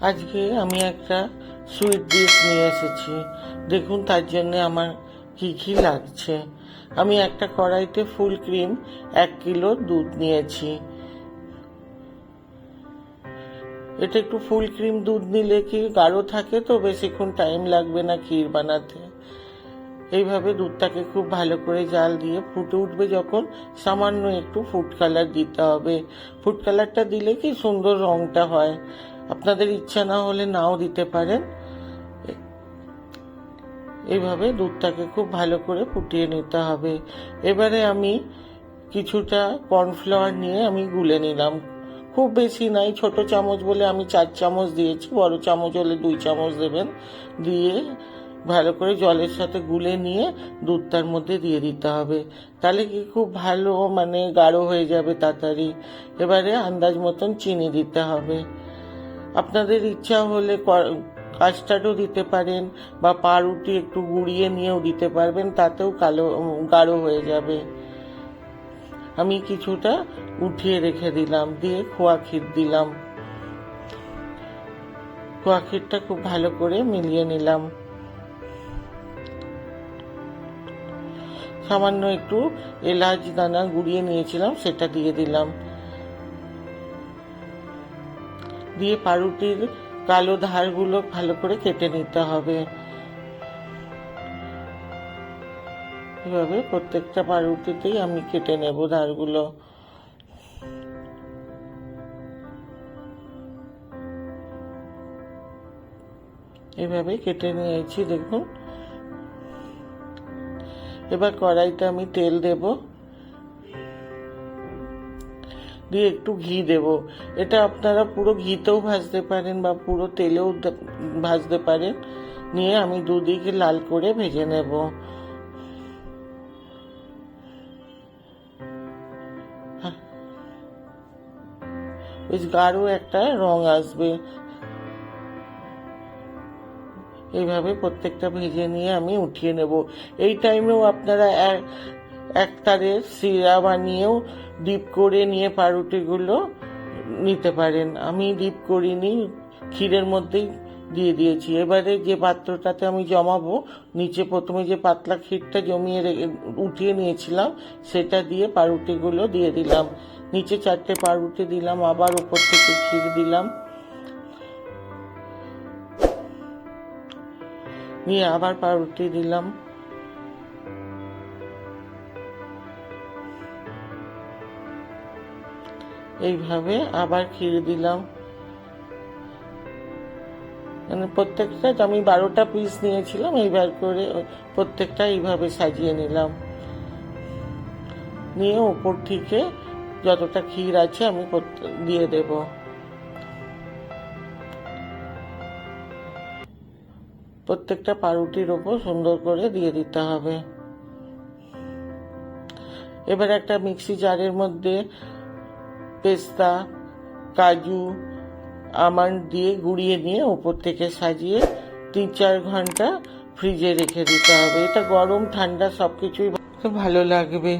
আজকে আমি একটা সুইট ডিশ নিয়ে এসেছি। দেখুন, তার জন্য আমার কি কি লাগছে। আমি একটা কড়াইতে ফুল ক্রিম এক কিলো দুধ নিয়েছি। এটা একটু ফুল ক্রিম দুধ নিলে কি গাঢ় থাকে? তো বেশিক্ষণ টাইম লাগবে না ক্ষীর বানাতে। এইভাবে দুধটাকে খুব ভালো করে জাল দিয়ে ফুটে উঠবে যখন সামান্য একটু ফুড কালার দিতে হবে। ফুড কালারটা দিলে কি সুন্দর রংটা হয়। আপনাদের ইচ্ছা না হলে নাও দিতে পারেন। এইভাবে দুধটাকে খুব ভালো করে ফুটিয়ে নিতে হবে। এবারে আমি কিছুটা কর্নফ্লাওয়ার নিয়ে আমি গুলে নিলাম। খুব বেশি নাই, ছোট চামচ বলে আমি চার চামচ দিয়েছি, বড় চামচ হলে দুই চামচ দেবেন। দিয়ে ভালো করে জলের সাথে গুলে নিয়ে দুধটার মধ্যে দিয়ে দিতে হবে। তাহলে কি খুব ভালো মানে গাঢ় হয়ে যাবে তাড়াতাড়ি। এবারে আন্দাজ মতন চিনি দিতে হবে। আপনাদের ইচ্ছা হলে কাস্টার্ডও দিতে পারেন বা পাউরুটি একটু গুঁড়িয়ে নিয়েও দিতে পারবেন, তাতেও কালো গাঢ় হয়ে যাবে। আমি কিছুটা উঠিয়ে রেখে দিলাম, দিয়ে খোয়া ক্ষীর দিলাম। খোয়া ক্ষীরটা খুব ভালো করে মিলিয়ে নিলাম। সামান্য একটু এলাচ দানা গুঁড়িয়ে নিয়েছিলাম, সেটা দিয়ে দিলাম। দিয়ে পাউরুটির কালো ধারগুলো ভালো করে কেটে নিতে হবে। এভাবে প্রত্যেকটা পাউরুটিতেই আমি কেটে নেব ধারগুলো। এভাবে কেটে নিয়েছি, দেখুন। এবার কড়াইতে আমি তেল দেব। দিয়ে একটু ঘি দেব। এটা আপনারা পুরো ঘিতেও ভাজতে পারেন বা পুরো তেলেও ভাজতে পারেন। নিয়ে আমি দুদিকে লাল করে ভেজে নেব। বেশ গাঢ় একটা রং আসবে। এইভাবে প্রত্যেকটা ভেজে নিয়ে আমি উঠিয়ে নেব। এই টাইমেও আপনারা এক তারে সিরা বানিয়েও ডিপ করে নিয়ে পাউরুটিগুলো নিতে পারেন। আমি ডিপ করিনি, ক্ষীরের মধ্যেই দিয়ে দিয়েছি। এবারে যে পাত্রটাতে আমি জমাবো, নিচে প্রথমে যে পাতলা ক্ষীরটা জমিয়ে উঠিয়ে নিয়েছিলাম, সেটা দিয়ে পাউরুটিগুলো দিয়ে দিলাম। নিচে চারটে পাউরুটি দিলাম, আবার উপর থেকে ক্ষীর দিলাম। নিয়ে আবার পাউরুটি দিলাম। এইভাবে আবার ক্ষীর দিলাম। মানে প্রত্যেকটা আমি বারোটা পিস নিয়েছিলাম, এইবার করে প্রত্যেকটা এইভাবে সাজিয়ে নিলাম। নিয়ে ওপর থেকে যতটা ক্ষীর আছে আমি দিয়ে দেব। প্রত্যেকটা পাউরুটির ওপর সুন্দর করে দিয়ে দিতে হবে। এবার একটা মিক্সি জারের মধ্যে পেস্তা, কাজু, আমন্ড দিয়ে গুঁড়িয়ে নিয়ে ওপর থেকে সাজিয়ে তিন চার ঘণ্টা ফ্রিজে রেখে দিতে হবে। এটা গরম, ঠান্ডা সব কিছুই ভালো লাগবে।